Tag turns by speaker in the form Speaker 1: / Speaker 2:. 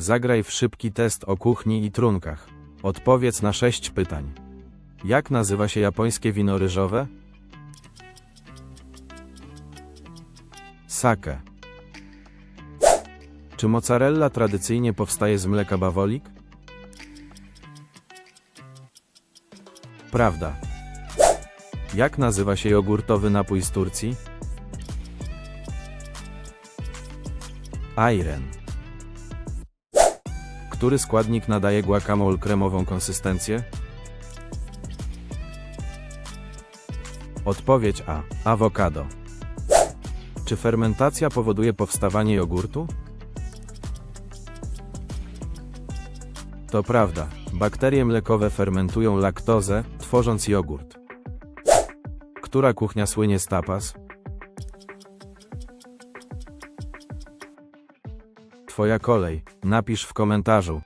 Speaker 1: Zagraj w szybki test o kuchni i trunkach. Odpowiedz na sześć pytań. Jak nazywa się japońskie wino ryżowe? Sake. Czy mozzarella tradycyjnie powstaje z mleka bawolik? Prawda. Jak nazywa się jogurtowy napój z Turcji? Ayran. Który składnik nadaje guacamole kremową konsystencję? Odpowiedź A. Awokado. Czy fermentacja powoduje powstawanie jogurtu? To prawda. Bakterie mlekowe fermentują laktozę, tworząc jogurt. Która kuchnia słynie z tapas? Twoja kolej. Napisz w komentarzu,